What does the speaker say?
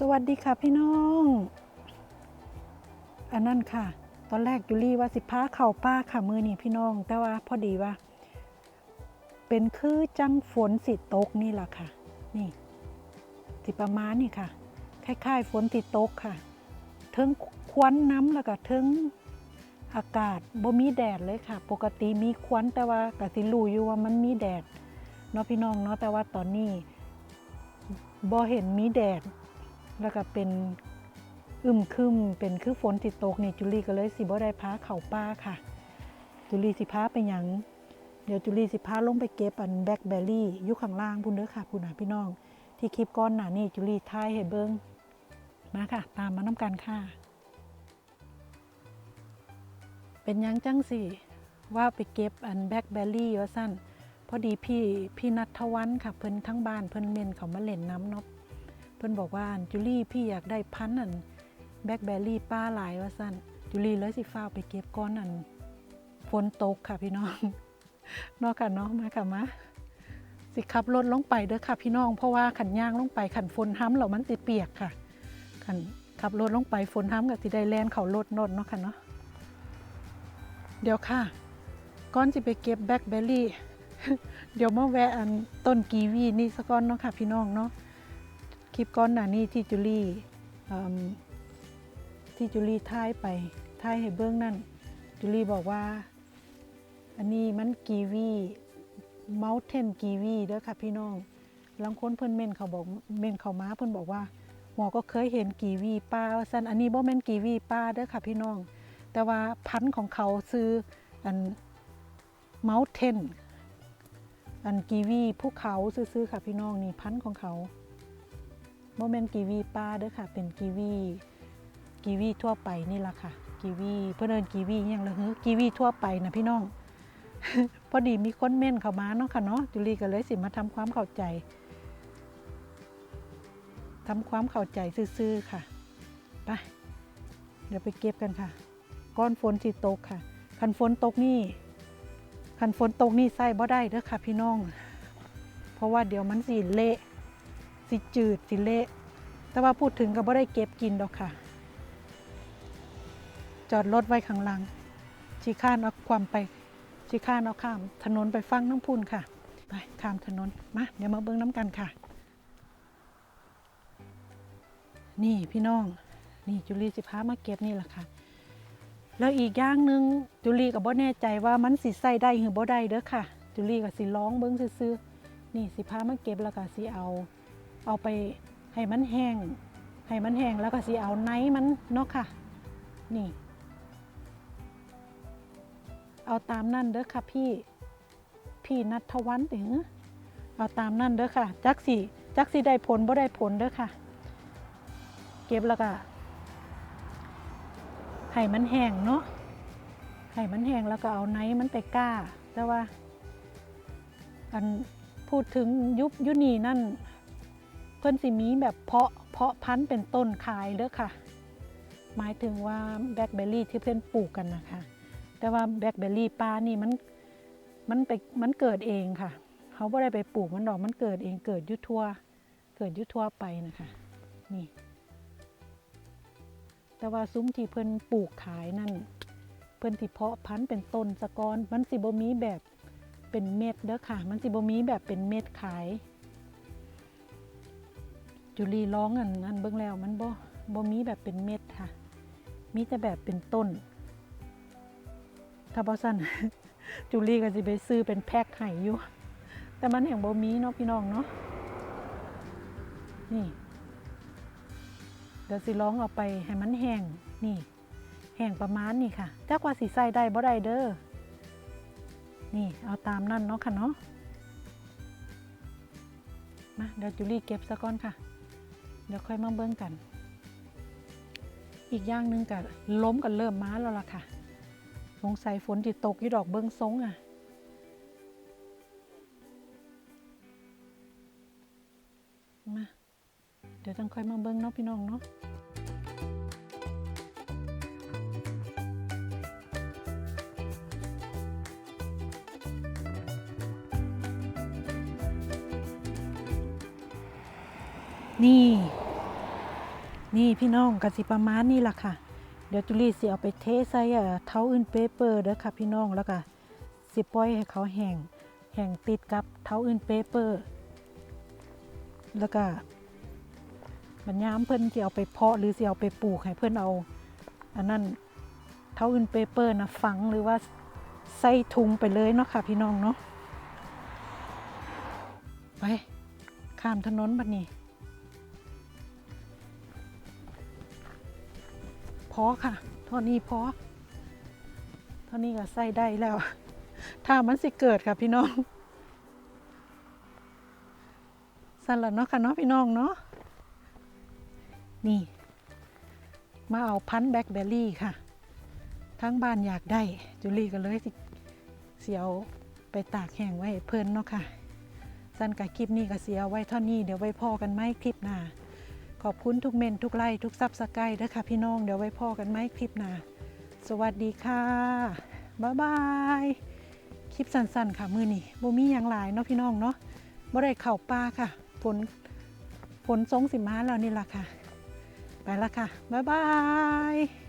สวัสดีค่ะพี่น้อง อันนั้นค่ะ ตอนแรกจุลี่ว่าสิพาเข่าป้าค่ะมือนี่พี่น้อง แต่ว่าพอดีว่า เป็นคือจังฝนสิตกนี่แหละค่ะ นี่สิประมาณนี่ค่ะคล้ายๆฝนติดตกค่ะเทิงควันน้ำแล้วก็เทิงอากาศบ่มีแดดเลยค่ะ ปกติมีควันแต่ว่ากสิรู้อยู่ว่ามันมีแดดเนาะพี่น้องเนาะแต่ว่าตอนนี้บ่เห็นมีแดด แล้วก็เป็นอึมครึมเป็นคือฝนติดตกนี่จุลีก็เลยสิบ่ได้พาเข่าป้าค่ะ จุลีสิพาไปหยังเดี๋ยวจุลีสิพาลงไปเก็บอันแบล็คเบอร์รี่อยู่ข้างล่างพุ่นเด้อค่ะพุ่นน่ะพี่น้อง ที่คลิปก้อนหนานี่จุลีทายให้เบิ่งมาค่ะ ตามมาน้ำกันค่ะ เป็นยังจังสิว่าไปเก็บอันแบล็คเบอร์รี่ว่าสั้นพอดีพี่พี่นัททวันค่ะเพิ่นทั้งบ้านเพิ่นเมนเขามาเล่นน้ำเนาะ พิ่นบอกว่าจูลี่พี่อยากได้พันธุ์อันแบล็คเบอร์รี่ป้าหลายว่าสั้นจูลี่เลยสิฟ้าไปเก็บก้อนอันฝนตกค่ะพี่น้องนอกค่ะเนาะมาค่ะมาสิขับรถลงไปเด้อค่ะพี่น้องเพราะว่าขันย่างลงไปขันฝนห้ำแล้วมันติเปียกค่ะขันขับรถลงไปฝนห้ำกับสิได้แลนเขารถนดเนาะค่ะเนาะเดี๋ยวค่ะก้อนจะไปเก็บแบล็คเบอร์รี่เดี๋ยวมาแวะอันต้นกีวีนี่สักก้อนเนาะค่ะพี่น้องเนาะ คลิปก้อนหน้านี้ที่จุลี่ที่จุลี่ท้ายไปท้ายให้เบื้องนั่นจุลี่บอกว่า อันนี้มันกีวีเมาเทนกีวีเด้อค่ะพี่น้องลังค้นเพิ่อนเม่นเขาบอกเม่นเขามาเพิ่อนบอกว่าหมอก็เคยเห็นกีวีป้าว่าซั่นอันนี้บ่แม่นกีวีป้าเด้อค่ะพี่น้อง แต่ว่าพันธุ์ของเขาซื้ออันเมาเทนอันกีวีภูเขาซื้อๆค่ะพี่น้องนี่พันธุ์ของเขา โมเมนกีวีป้าเด้อค่ะ เป็นกีวีกีวีทั่วไปนี่แหละค่ะ กีวีเพื่อนเอินกีวีอย่างละเฮ้อกีวีทั่วไปนะพี่น้อง พอดีมีคนเม่นเข้ามาเนาะค่ะเนาะจุลีก็เลยสิมาทำความเข้าใจทำความเข้าใจซื่อๆค่ะไปเดี๋ยวไปเก็บกันค่ะ ก้อนฝนสิตกค่ะ คันฝนตกนี่คันฝนตกนี่ใส่บ่ได้เด้อค่ะ พี่น้อง เพราะว่าเดี๋ยวมันสิเละ สิจืดสิเละแต่ว่าพูดถึงก็บ่ได้เก็บกินดอกค่ะ จอดรถไว้ข้างหลังชีข้านเอาความไปชีข้านเอาข้าม ถนนไปฟังน้ำพุนค่ะ ไปข้ามถนนมาเดี๋ยวมาเบิ้งน้ำกันค่ะ นี่พี่น้อง นี่จุลีสิพามาเก็บนี่แหละค่ะ แล้วอีกอย่างหนึ่งจุลีก็บ่แน่ใจว่ามันสิใส่ได้หรือบ่ได้เด้อค่ะ จุลีก็สิร้องเบิ้งซื่อนี่สิพามาเก็บแล้วก็สิเอา เอาไปให้มันแห้งให้มันแห้งแล้วก็สิเอาไนมันเนาะค่ะ นี่ เอาตามนั่นเด้อค่ะพี่ พี่นัทวันถึงเอาตามนั่นเด้อค่ะ จักสิจักสิได้ผลบ่ได้ผลเด้อค่ะ เก็บแล้วก็ให้มันแห้งเนาะให้มันแห้งแล้วก็เอาไนมันไปก้า แต่ว่าอันพูดถึงยุบยุนีนั่น พื่อนสิมีแบบเพาะเพาะพันธุ์เป็นต้นขายเด้อค่ะ หมายถึงว่าแบล็คเบอร์รี่ที่เพื่อนปลูกกันนะคะ แต่ว่าแบล็คเบอร์รี่ปลานี่มันมันไปมันเกิดเองค่ะ เขาไม่ได้ไปปลูกมันดอกมันเกิดเองเกิดยุทั่วเกิดยุทั่วไปนะคะนี่แต่ว่าซุ้มที่เพื่อนปลูกขายนั่น เพื่อนที่เพาะพันธุ์เป็นต้นสะกอนมันสิบ่มีแบบเป็นเม็ดเด้อค่ะ มันสิบ่มีแบบเป็นเม็ดขาย จุลีร้องอันอันเบิ่งแล้วมันบ่บ่มีแบบเป็นเม็ดค่ะ มีแต่แบบเป็นต้น ถ้าบ่สั่นจุลีก็สิไปซื้อเป็นแพ็คให้อยู่ แต่มันแห่งบ่มีเนาะพี่น้องเนาะ นี่ เดี๋ยวสิร้องเอาไปให้มันแห้ง นี่ แห้งประมาณนี่ค่ะจักว่าสิใส่ได้บ่ได้เด้อ นี่เอาตามนั่นเนาะค่ะเนาะ มาเดี๋ยวจุลีเก็บซะก่อนค่ะ เดี๋ยวค่อยมาเบิ้งกัน อีกอย่างหนึ่งกับล้มกันเริ่มมาแล้วล่ะค่ะ สงสัยฝนติตกที่ดอกเบิ้งซงอะมาเดี๋ยวจังค่อยมาเบิ้งเนาะพี่น้องเนาะ นี่ นี่พี่น้องกสิประมาณนี้ล่ะค่ะ เดี๋ยวจุลีสิเอาไปเทใส่เท้าอื่นเปเปอร์เด้อค่ะพี่น้องแล้วก็สิปล่อยให้เขาแห้งแห้งติดกับเท้าอื่นเปเปอร์ แล้วก็บัญยามเพิ่นสิเอาไปเพาะหรือสิเอาไปปลูกให้เพิ่นเอา อันนั้นเท้าอื่นเปเปอร์นะฝังหรือว่าใส่ถุงไปเลยเนาะค่ะพี่น้องเนาะไปข้ามถนนบัดนี้ พอค่ะเท่านี้พอเท่านี้ก็ใส่ได้แล้ว ถ้ามันสิเกิดค่ะพี่น้องสั่นละเนาะค่ะเนาะพี่น้องเนาะนี่ มาเอาพันแบล็คเบอร์รี่ค่ะ ทั้งบ้านอยากได้ จุลี่ก็เลยสิเสียวไปตากแห้งไว้เพิ่นเนาะค่ะ สันกับคลิปนี้ก็เสียไว้เท่านี้เดี๋ยวไว้พอกันไหมคลิปหน้า ขอบคุณทุกเมนทุกไลค์ทุกซับสไครต์ด้วยค่ะพี่น้อง เดี๋ยวไว้พอกันไหมคลิปหน้าสวัสดีค่ะ บ๊ายบาย คลิปสั้นๆ ค่ะมือนี่บ่มีอย่างหลายเนาะพี่น้องเนาะบ่ได้เข่าป้าค่ะ ฝน ฝนทรงสิมาแล้วนี่ล่ะค่ะ ไปละค่ะ บ๊ายบาย